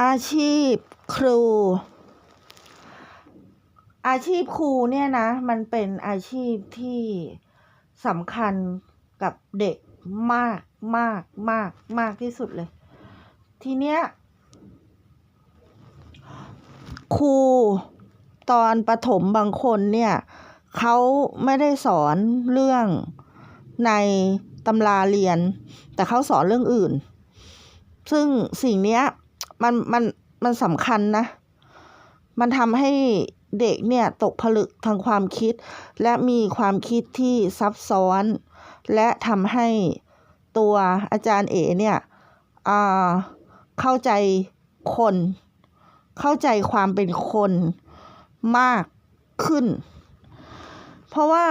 อาชีพครู อาชีพครูเนี่ยนะ มันเป็นอาชีพที่สำคัญกับเด็กมากมากมากมากที่สุดเลย ทีเนี้ยครูตอนประถมบางคนเนี่ยเขาไม่ได้สอนเรื่องในตำราเรียน แต่เขาสอนเรื่องอื่น ซึ่งสิ่งเนี้ย มันมันมันสำคัญนะ มันทำให้เด็กเนี่ยตกผลึกทางความคิด และมีความคิดที่ซับซ้อน และทำให้ตัวอาจารย์เอเนี่ยอ่าเข้าใจคน เข้าใจความเป็นคนมากขึ้น เพราะว่า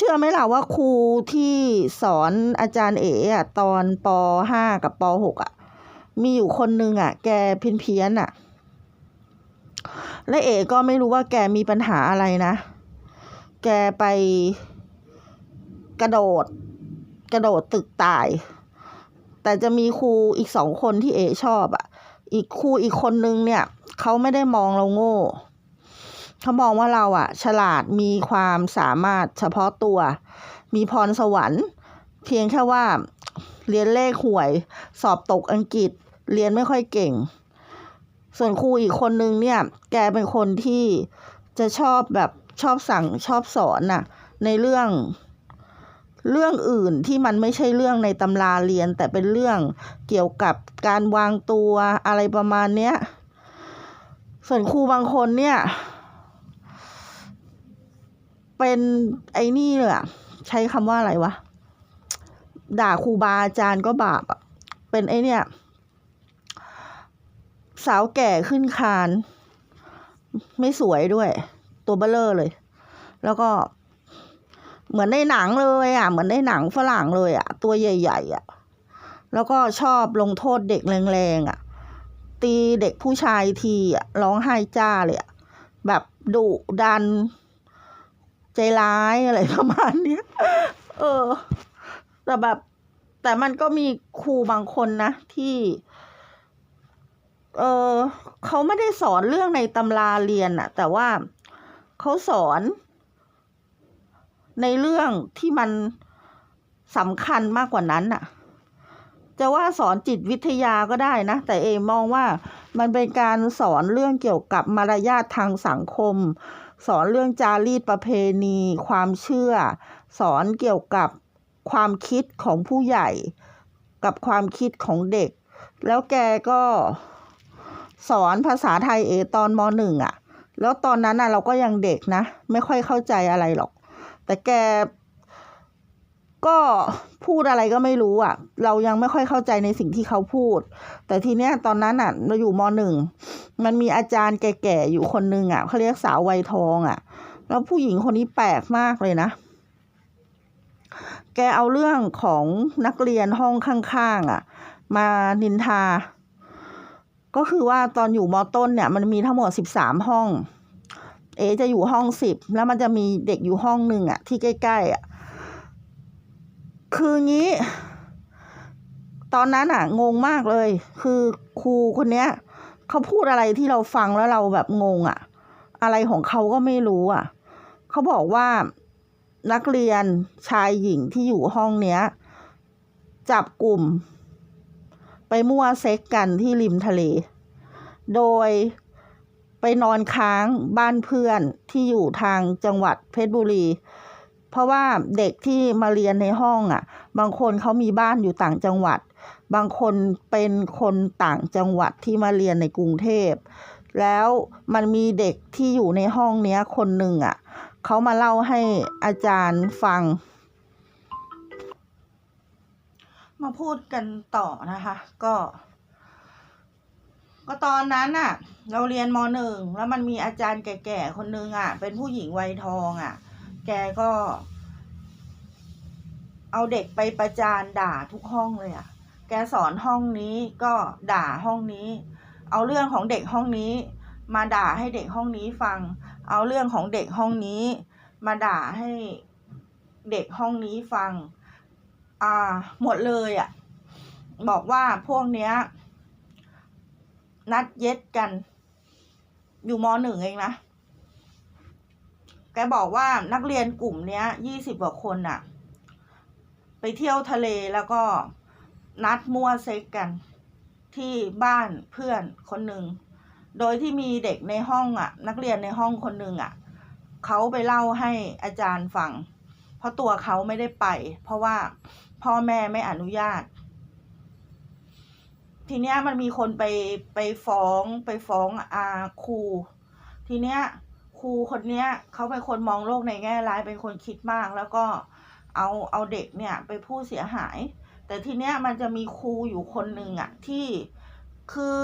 เชื่อไหมล่ะว่าครูที่สอนอาจารย์เอ๋อะตอนป .5 กับป .6 อะมีอยู่คนนึงอะ แกเพี้ยนเพี้ยนๆอะและเอ๋ก็ไม่รู้ว่าแกมีปัญหาอะไรนะ แกไปกระโดด กระโดดตึกตาย แต่จะมีครูอีกสองคนที่เอ๋ชอบอะ อีกครูอีกคนนึงเนี่ย เขาไม่ได้มองเราโง่ เขามองว่าเราอะฉลาดมีความสามารถเฉพาะตัว มีพรสวรรค์ เพียงแค่ว่าเรียนเลขห่วย สอบตกอังกฤษ เรียนไม่ค่อยเก่ง ส่วนครูอีกคนนึงเนี่ย แกเป็นคนที่จะชอบแบบชอบสั่งชอบสอนน่ะ ในเรื่องเรื่องอื่นที่มันไม่ใช่เรื่องในตำราเรียน แต่เป็นเรื่องเกี่ยวกับการวางตัวอะไรประมาณเนี้ย ส่วนครูบางคนเนี่ย เป็นไอ้นี่เลยอะใช้คำว่าอะไรวะ ด่าครูบาอาจารย์ก็บาปอะเป็นไอ้เนี่ย สาวแก่ขึ้นคาน ไม่สวยด้วย ตัวเบ้อร่อเลย แล้วก็เหมือนในหนังเลยอะ เหมือนในหนังฝรั่งเลยอะ ตัวใหญ่ ๆ อะ แล้วก็ชอบลงโทษเด็กแรงๆอะ ตีเด็กผู้ชายทีอะร้องไห้จ้าเลยอะ แบบดุดัน ใจร้ายอะไรประมาณเนี้ยเออ แต่แบบ แต่มันก็มีครูบางคนนะที่ เออเขาไม่ได้สอนเรื่องในตำราเรียนอะแต่ว่าเขาสอนในเรื่องที่มันสำคัญมากกว่านั้นน่ะ จะว่าสอนจิตวิทยาก็ได้นะ แต่เอมองว่ามันเป็นการสอนเรื่องเกี่ยวกับมารยาททางสังคม สอนเรื่องจารีตประเพณี ความเชื่อ สอนเกี่ยวกับความคิดของผู้ใหญ่ กับความคิดของเด็ก แล้วแกก็สอนภาษาไทยเอตอนมหนึ่งอะแล้วตอนนั้นน่ะเราก็ยังเด็กนะ ไม่ค่อยเข้าใจอะไรหรอก แต่แก ก็พูดอะไรก็ไม่รู้อะ เรายังไม่ค่อยเข้าใจในสิ่งที่เขาพูด แต่ทีเนี้ยตอนนั้นอะเราอยู่มหนึ่ง มันมีอาจารย์แก่ๆอยู่คนนึงอะเขาเรียกสาววัยทองอะ แล้วผู้หญิงคนนี้แปลกมากเลยนะ แกเอาเรื่องของนักเรียนห้องข้างๆอะ มานินทา ก็คือว่าตอนอยู่มต้นเนี่ย มันมีทั้งหมดสิบสามห้อง เอจะอยู่ห้องสิบแล้วมันจะมีเด็กอยู่ห้องหนึ่งอะที่ใกล้ๆอะ คืองี้ ตอนนั้นอะงงมากเลย คือครูคนเนี้ยเขาพูดอะไรที่เราฟังแล้วเราแบบงงอะอะไรของเขาก็ไม่รู้อะเขาบอกว่านักเรียนชายหญิงที่อยู่ห้องเนี้ย จับกลุ่ม ไปมั่วเซ็กกันที่ริมทะเล โดยไปนอนค้างบ้านเพื่อนที่อยู่ทางจังหวัดเพชรบุรี เพราะว่าเด็กที่มาเรียนในห้องอะ บางคนเขามีบ้านอยู่ต่างจังหวัด บางคนเป็นคนต่างจังหวัดที่มาเรียนในกรุงเทพ แล้วมันมีเด็กที่อยู่ในห้องเนี้ยคนหนึ่งอะเขามาเล่าให้อาจารย์ฟัง มาพูดกันต่อนะคะ ก็ก็ตอนนั้นน่ะเราเรียนมหนึ่งแล้วมันมีอาจารย์แก่ๆคนนึงอะเป็นผู้หญิงวัยทองอะ แกก็ เอาเด็กไปประจานด่าทุกห้องเลยอะ แกสอนห้องนี้ก็ด่าห้องนี้ เอาเรื่องของเด็กห้องนี้ มาด่าให้เด็กห้องนี้ฟัง เอาเรื่องของเด็กห้องนี้ มาด่าให้เด็กห้องนี้ฟัง อ่า หมดเลยอะ บอกว่าพวกเนี้ย นัดเย็ดกัน อยู่มหนึ่งเองนะ กบอกว่านักเรียนกลุ่มเนี้ยยี่สิบกว่าคนอะไปเที่ยวทะเลแล้วก็นัดมั่วเซ็กกัน ที่บ้านเพื่อนคนหนึ่ง โดยที่มีเด็กในห้องอะนักเรียนในห้องคนหนึ่งอะเขาไปเล่าให้อาจารย์ฟัง เพราะตัวเขาไม่ได้ไป เพราะว่าพ่อแม่ไม่อนุญาต ทีเนี้ยมันมีคนไปไปฟ้องไปฟ้องอาครู ทีเนี้ย ครูคนเนี้ยเขาเป็นคนมองโลกในแง่ร้ายเป็นคนคิดมาก แล้วก็เอาเอาเด็กเนี่ยไปพูดเสียหาย แต่ทีเนี้ยมันจะมีครูอยู่คนหนึ่งอะที่คือ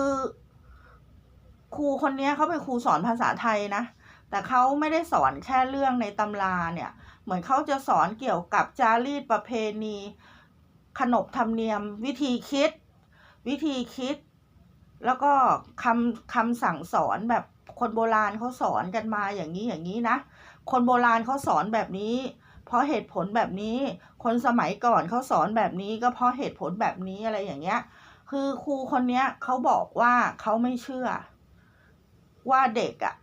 ครูคนเนี้ยเขาเป็นครูสอนภาษาไทยนะ แต่เขาไม่ได้สอนแค่เรื่องในตำราเนี่ย เหมือนเขาจะสอนเกี่ยวกับจารีตประเพณี ขนบธรรมเนียม วิธีคิด วิธีคิด แล้วก็คำคำสั่งสอนแบบ คนโบราณเขาสอนกันมาอย่างนี้อย่างนี้นะ คนโบราณเขาสอนแบบนี้ เพราะเหตุผลแบบนี้ คนสมัยก่อนเขาสอนแบบนี้ก็เพราะเหตุผลแบบนี้อะไรอย่างเงี้ย คือครูคนเนี้ยเขาบอกว่าเขาไม่เชื่อ ว่าเด็กอะ่ะ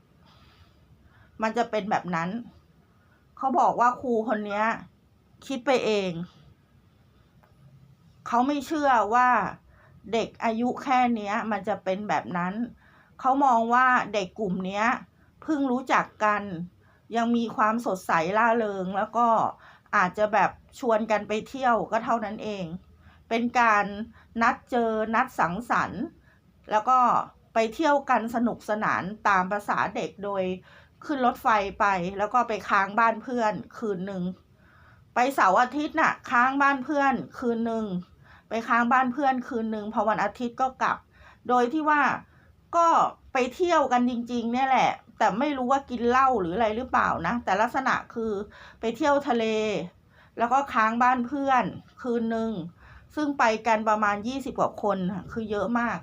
มันจะเป็นแบบนั้น เขาบอกว่าครูคนเนี้ย คิดไปเอง เขาไม่เชื่อว่าเด็กอายุแค่เนี้ย มันจะเป็นแบบนั้น เขามองว่าเด็กกลุ่มนี้เพิ่งรู้จักกัน ยังมีความสดใสล่าเริง แล้วก็อาจจะแบบชวนกันไปเที่ยวก็เท่านั้นเอง เป็นการนัดเจอนัดสังสรรค์ แล้วก็ไปเที่ยวกันสนุกสนานตามภาษาเด็กโดยขึ้นรถไฟไปแล้วก็ไปค้างบ้านเพื่อนคืนหนึ่งไปเสาร์อาทิตย์น่ะค้างบ้านเพื่อนคืนหนึ่งไปค้างบ้านเพื่อนคืนหนึ่งพอวันอาทิตย์ก็กลับ โดยที่ว่า ก็ไปเที่ยวกันจริง ๆ เนี่ยแหละ แต่ไม่รู้ว่ากินเหล้าหรืออะไรหรือเปล่านะ แต่ลักษณะคือไปเที่ยวทะเล แล้วก็ค้างบ้านเพื่อนคืนหนึ่งซึ่งไปกันประมาณยี่สิบกว่าคนคือเยอะมาก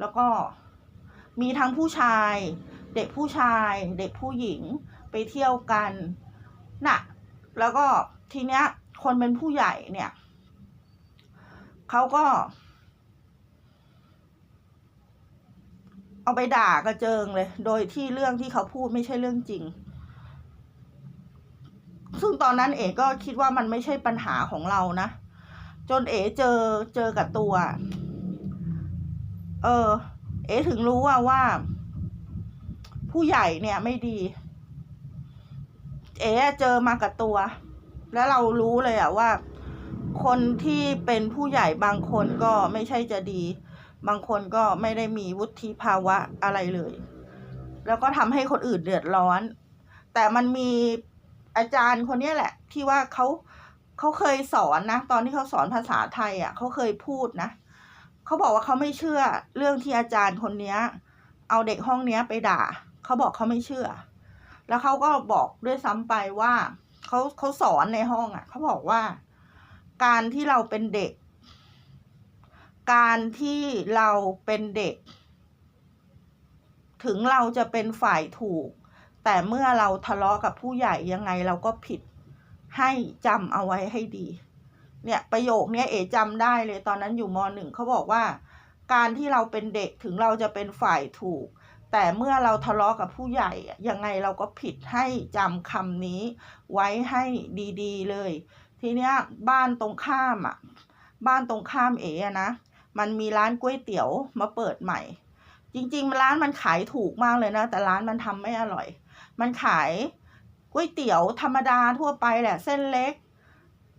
แล้วก็มีทั้งผู้ชาย เด็กผู้ชาย เด็กผู้หญิงไปเที่ยวกันน่ะ แล้วก็ทีเนี้ยคนเป็นผู้ใหญ่เนี่ยเขาก็ เอาไปด่ากระเจิงเลย โดยที่เรื่องที่เขาพูดไม่ใช่เรื่องจริง ซึ่งตอนนั้นเอ๋ก็คิดว่ามันไม่ใช่ปัญหาของเรานะ จนเอ๋เจอเจอกับตัว เออ เอ๋ถึงรู้ว่าว่า ผู้ใหญ่เนี่ยไม่ดี เอ๋เจอมากับตัว แล้วเรารู้เลยอะว่า คนที่เป็นผู้ใหญ่บางคนก็ไม่ใช่จะดี บางคนก็ไม่ได้มีวุฒิภาวะอะไรเลย แล้วก็ทำให้คนอื่นเดือดร้อน แต่มันมีอาจารย์คนนี้แหละ ที่ว่าเขาเขาเคยสอนนะ ตอนที่เขาสอนภาษาไทยอะ่ะเขาเคยพูดนะเขาบอกว่าเขาไม่เชื่อเรื่องที่อาจารย์คนเนี้ยเอาเด็กห้องเนี้ยไปด่าเขาบอกเขาไม่เชื่อ แล้วเขาก็บอกด้วยซ้ำไปว่าเขาเขาสอนในห้องอะ่ะเขาบอกว่า การที่เราเป็นเด็ก การที่เราเป็นเด็ก ถึงเราจะเป็นฝ่ายถูก แต่เมื่อเราทะเลาะกับผู้ใหญ่ยังไงเราก็ผิดให้จำเอาไว้ให้ดี เนี่ยประโยคนี้เอ๋จำได้เลยตอนนั้นอยู่มหนึ่งเขาบอกว่า การที่เราเป็นเด็กถึงเราจะเป็นฝ่ายถูก แต่เมื่อเราทะเลาะกับผู้ใหญ่ยังไงเราก็ผิดให้จำคำนี้ไว้ให้ดี ๆ เลย ทีเนี้ยบ้านตรงข้ามอะ บ้านตรงข้ามเอ๋นะ มันมีร้านก๋วยเตี๋ยวมาเปิดใหม่ จริง ๆ ร้านมันขายถูกมากเลยนะ แต่ร้านมันทำไม่อร่อย มันขายก๋วยเตี๋ยวธรรมดาทั่วไปแหละ เส้นเล็ก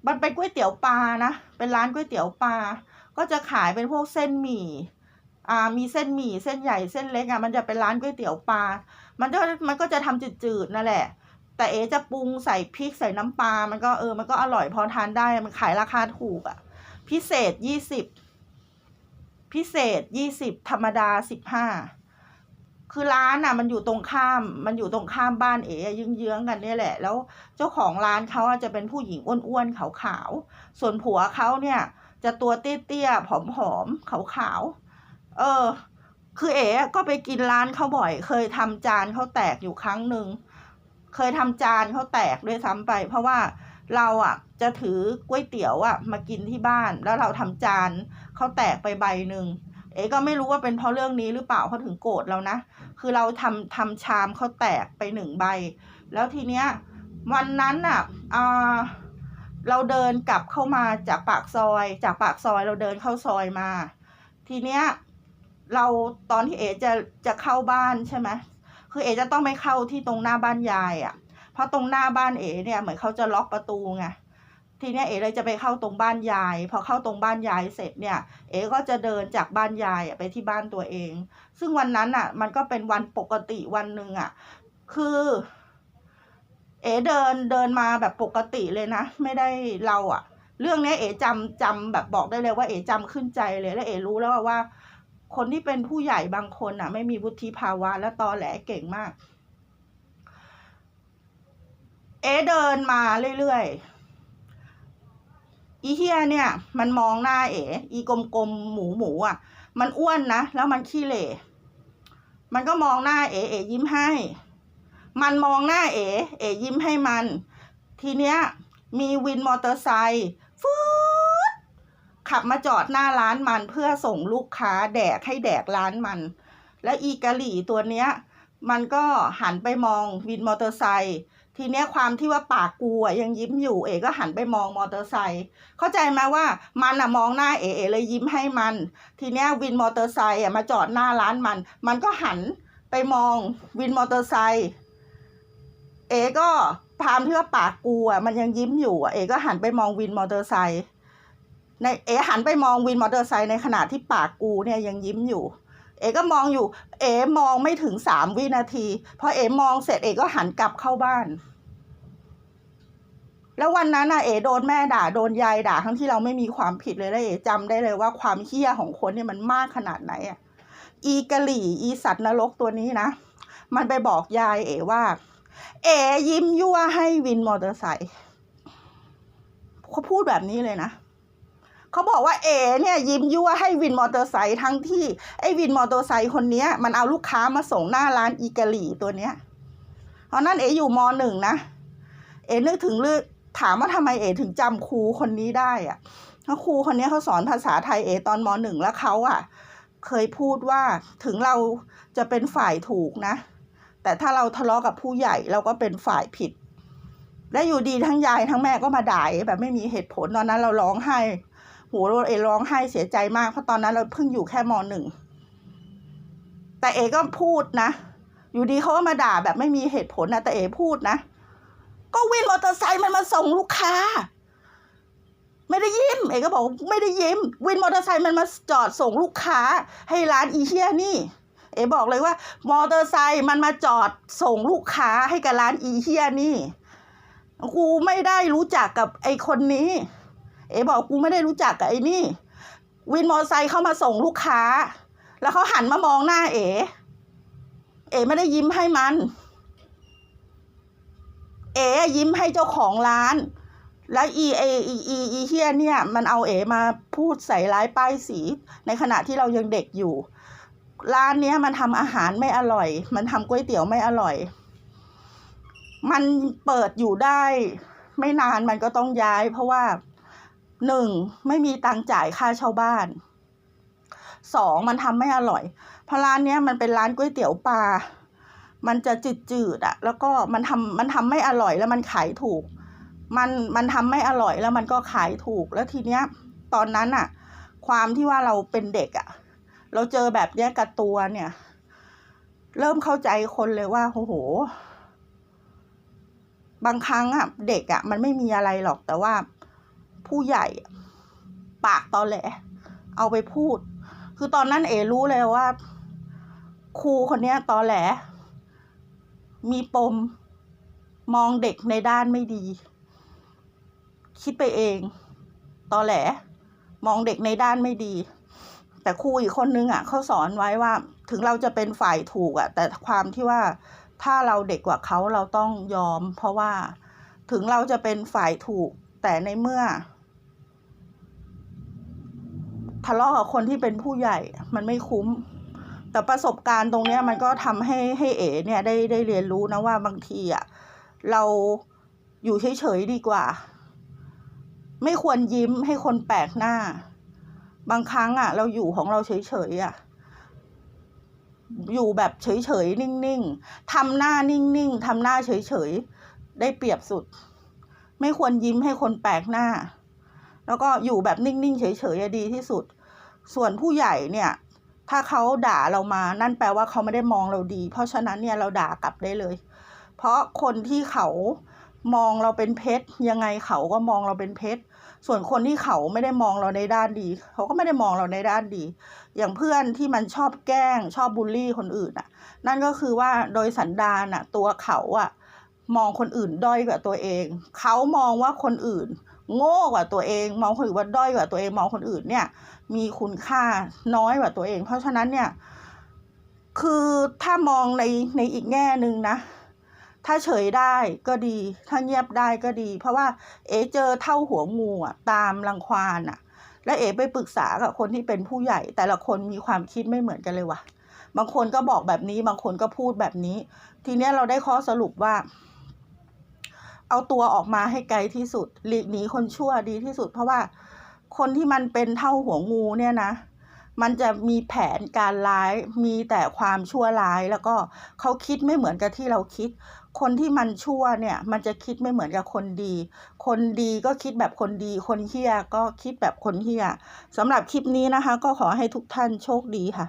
มันเป็นก๋วยเตี๋ยวปลานะ เป็นร้านก๋วยเตี๋ยวปลา ก็จะขายเป็นพวกเส้นหมี่อ่ามีเส้นหมี่เส้นใหญ่เส้นเล็กอะมันจะเป็นร้านก๋วยเตี๋ยวปลา มันก็มันก็จะทำจืดๆนั่นแหละ แต่เอจะปรุงใส่พริกใส่น้ำปลา มันก็เออมันก็อร่อยพอทานได้มันขายราคาถูกอะ พิเศษยี่สิบ พิเศษยี่สิบธรรมดาสิบห้าคือร้านอะมันอยู่ตรงข้าม มันอยู่ตรงข้ามบ้านเอ๋อะเยื้องๆกันนี่แหละ แล้วเจ้าของร้านเขาอะจะเป็นผู้หญิงอ้วนๆขาวๆส่วนผัวเขาเนี่ย จะตัวเตี้ยๆผอมๆขาวๆเออ คือเอ๋ก็ไปกินร้านเขาบ่อย เคยทำจานเขาแตกอยู่ครั้งหนึ่งเคยทำจานเขาแตกด้วยซ้ำไป เพราะว่า เราอะจะถือก๋วยเตี๋ยวอะมากินที่บ้าน แล้วเราทำจานเขาแตกไปใบหนึ่งเอ๋ก็ไม่รู้ว่าเป็นเพราะเรื่องนี้หรือเปล่าเขาถึงโกรธเรานะ คือเราทำทำชามเขาแตกไปหนึ่งใบ แล้วทีเนี้ยวันนั้นน่ะอ่าเราเดินกลับเข้ามาจากปากซอย จากปากซอยเราเดินเข้าซอยมา ทีเนี้ยเราตอนที่เอ๋จะจะเข้าบ้านใช่ไหมคือเอ๋จะต้องไม่เข้าที่ตรงหน้าบ้านยายอะ่ะ เพราะตรงหน้าบ้านเอ๋เนี่ยเหมือนเขาจะล็อกประตูไงทีเนี้ยเอ๋เลยจะไปเข้าตรงบ้านยาย พอเข้าตรงบ้านยายเสร็จเนี่ย เอ๋ก็จะเดินจากบ้านยายไปที่บ้านตัวเอง ซึ่งวันนั้นอะ มันก็เป็นวันปกติวันหนึ่งอะ คือ เอ๋เดินเดินมาแบบปกติเลยนะ ไม่ได้เราอะ เรื่องนี้เอ๋จำจำแบบบอกได้เลยว่าเอ๋จำขึ้นใจเลยและเอ๋รู้แล้วว่า คนที่เป็นผู้ใหญ่บางคนอะ ไม่มีวุฒิภาวะและตอแหลเก่งมาก เอเดินมาเรื่อยๆ อีเฮียเนี่ย มันมองหน้าเอ๋อีกลมๆหมูหมูอะ มันอ้วนนะ แล้วมันขี้เหร่ มันก็มองหน้าเอ๋เอ๋ยิ้มให้ มันมองหน้าเอ๋เอ๋ยิ้มให้มัน ทีเนี้ย มีวินมอเตอร์ไซค์ฟูดขับมาจอดหน้าร้านมันเพื่อส่งลูกค้าแดกให้แดกร้านมัน และอีกะหลี่ตัวเนี้ย มันก็หันไปมองวินมอเตอร์ไซค์ทีเนี้ยความที่ว่าปากกูอะยังยิ้มอยู่เอ๋ก็หันไปมองมอเตอร์ไซค์เข้าใจไหมว่ามันอะมองหน้าเอ๋เอ๋เลยยิ้มให้มัน ทีเนี้ยวินมอเตอร์ไซค์อะมาจอดหน้าร้านมัน มันก็หันไปมองวินมอเตอร์ไซค์เอ๋ก็พามที่ว่าปากกูอะมันยังยิ้มอยู่อะเอ๋ก็หันไปมองวินมอเตอร์ไซค์ในเอ๋หันไปมองวินมอเตอร์ไซค์ในขณะที่ปากกูเนี่ยยังยิ้มอยู่ เอ๋ก็มองอยู่ เอ๋มองไม่ถึงสามวินาทีพอเอ๋มองเสร็จเอ๋ก็หันกลับเข้าบ้าน แล้ววันนั้นน่ะเอ๋โดนแม่ด่าโดนยายด่า ทั้งที่เราไม่มีความผิดเลยแล้วเอ๋จำได้เลยว่าความเฮี้ยของคนเนี่ยมันมากขนาดไหนอะอีกะหลี่อีสัตว์นรกตัวนี้นะ มันไปบอกยายเอ๋ว่า เอ๋ยิ้มยั่วให้วินมอเตอร์ไซค์เขาพูดแบบนี้เลยนะ เขาบอกว่าเอ๋เนี่ยยิ้มยั่วให้วินมอเตอร์ไซค์ทั้งที่ไอ้วินมอเตอร์ไซค์คนเนี้ยมันเอาลูกค้ามาส่งหน้าร้านอีกะหลี่ตัวเนี้ยตอนนั้นเอ๋อยู่มหนึ่งนะ เอ๋นึกถึงเรื่องถามว่าทำไมเอ๋ถึงจำครูคนนี้ได้อะเพราะครูคนนี้เขาสอนภาษาไทยเอ๋ตอนมหนึ่งแล้วเขาอะเคยพูดว่าถึงเราจะเป็นฝ่ายถูกนะ แต่ถ้าเราทะเลาะกับผู้ใหญ่เราก็เป็นฝ่ายผิด และอยู่ดีทั้งยายทั้งแม่ก็มาด่าแบบไม่มีเหตุผลตอนนั้นเราร้องไห้ โหเราเอ๋ร้องไห้เสียใจมาก เพราะตอนนั้นเราเพิ่งอยู่แค่มหนึ่ง แต่เอ๋ก็พูดนะ อยู่ดีเขาก็มาด่าแบบไม่มีเหตุผลนะแต่เอ๋พูดนะ ก็วินมอเตอร์ไซค์มันมาส่งลูกค้า ไม่ได้ยิ้ม เอ๋ก็บอกไม่ได้ยิ้ม วินมอเตอร์ไซค์มันมาจอดส่งลูกค้า ให้ร้านอีเชียนี่ เอ๋บอกเลยว่ามอเตอร์ไซค์มันมาจอดส่งลูกค้าให้กับร้านอีเชียนี่ กูไม่ได้รู้จักกับไอคนนี้ เอ๋บอกกูไม่ได้รู้จักกับไอ้นี่ วินมอเตอร์ไซค์เข้ามาส่งลูกค้า แล้วเขาหันมามองหน้าเอ๋เอ๋ไม่ได้ยิ้มให้มัน เอ๋ยิ้มให้เจ้าของร้าน แล้วอีเออีอีอีเฮียเนี่ย มันเอาเอ๋มาพูดใส่ร้ายป้ายสี ในขณะที่เรายังเด็กอยู่ ร้านเนี้ยมันทำอาหารไม่อร่อย มันทำก๋วยเตี๋ยวไม่อร่อย มันเปิดอยู่ได้ ไม่นานมันก็ต้องย้ายเพราะว่า หนึ่งไม่มีตังจ่ายค่าเช่าบ้านสองมันทำไม่อร่อย เพราะร้านเนี้ยมันเป็นร้านก๋วยเตี๋ยวปลา มันจะจืดๆอะแล้วก็มันทำมันทำไม่อร่อยแล้วมันขายถูก มันมันทำไม่อร่อยแล้วมันก็ขายถูกแล้วทีเนี้ยตอนนั้นอะความที่ว่าเราเป็นเด็กอะเราเจอแบบเนี้ยกับตัวเนี่ย เริ่มเข้าใจคนเลยว่าโอ้โห บางครั้งอะเด็กอะมันไม่มีอะไรหรอกแต่ว่า ผู้ใหญ่ ปากตอแหล เอาไปพูด คือตอนนั้นเอรู้เลยว่า ครูคนนี้ตอแหล มีปมมองเด็กในด้านไม่ดี คิดไปเอง ตอแหล มองเด็กในด้านไม่ดี แต่ครูอีกคนนึงอะเขาสอนไว้ว่า ถึงเราจะเป็นฝ่ายถูกอะ แต่ความที่ว่าถ้าเราเด็กกว่าเขาเราต้องยอม เพราะว่าถึงเราจะเป็นฝ่ายถูกแต่ในเมื่อ ทะเลาะกับคนที่เป็นผู้ใหญ่มันไม่คุ้ม แต่ประสบการณ์ตรงเนี้ยมันก็ทำให้ให้เอ๋เนี่ยได้ได้เรียนรู้นะว่าบางทีอะเราอยู่เฉยๆดีกว่า ไม่ควรยิ้มให้คนแปลกหน้า บางครั้งอะ เราอยู่ของเราเฉยๆอะอยู่แบบเฉยๆ นิ่งๆทำหน้านิ่งๆทำหน้าเฉยๆ ได้เปรียบสุด ไม่ควรยิ้มให้คนแปลกหน้า แล้วก็อยู่แบบนิ่งๆเฉยๆดีที่สุด ส่วนผู้ใหญ่เนี่ย ถ้าเขาด่าเรามานั่นแปลว่าเขาไม่ได้มองเราดี เพราะฉะนั้นเนี่ยเราด่ากลับได้เลย เพราะคนที่เขามองเราเป็นเพชรยังไงเขาก็มองเราเป็นเพชรส่วนคนที่เขาไม่ได้มองเราในด้านดี เขาก็ไม่ได้มองเราในด้านดี อย่างเพื่อนที่มันชอบแกล้ง ชอบบูลลี่คนอื่นอะ นั่นก็คือว่าโดยสันดานอะ ตัวเขาอะ มองคนอื่นด้อยกว่าตัวเอง เขามองว่าคนอื่น โง่กว่าตัวเอง มองคนอื่นว่าด้อยกว่าตัวเอง มองคนอื่นเนี่ย มีคุณค่าน้อยกว่าตัวเอง เพราะฉะนั้นเนี่ย คือถ้ามองในในอีกแง่หนึ่งนะ ถ้าเฉยได้ก็ดี ถ้าเงียบได้ก็ดี เพราะว่า เอ๋เจอเท่าหัวงูอะตามรังควานอะ และเอ๋ไปปรึกษากับคนที่เป็นผู้ใหญ่ แต่ละคนมีความคิดไม่เหมือนกันเลยว่ะ บางคนก็บอกแบบนี้ บางคนก็พูดแบบนี้ ทีเนี้ยเราได้ข้อสรุปว่า เอาตัวออกมาให้ไกลที่สุด หลีกหนีคนชั่วดีที่สุด เพราะว่าคนที่มันเป็นเท่าหัวงูเนี่ยนะ มันจะมีแผนการร้าย มีแต่ความชั่วร้ายแล้วก็เขาคิดไม่เหมือนกับที่เราคิด คนที่มันชั่วเนี่ย มันจะคิดไม่เหมือนกับคนดี คนดีก็คิดแบบคนดี คนเฮี้ยก็คิดแบบคนเฮี้ยสำหรับคลิปนี้นะคะ ก็ขอให้ทุกท่านโชคดีค่ะ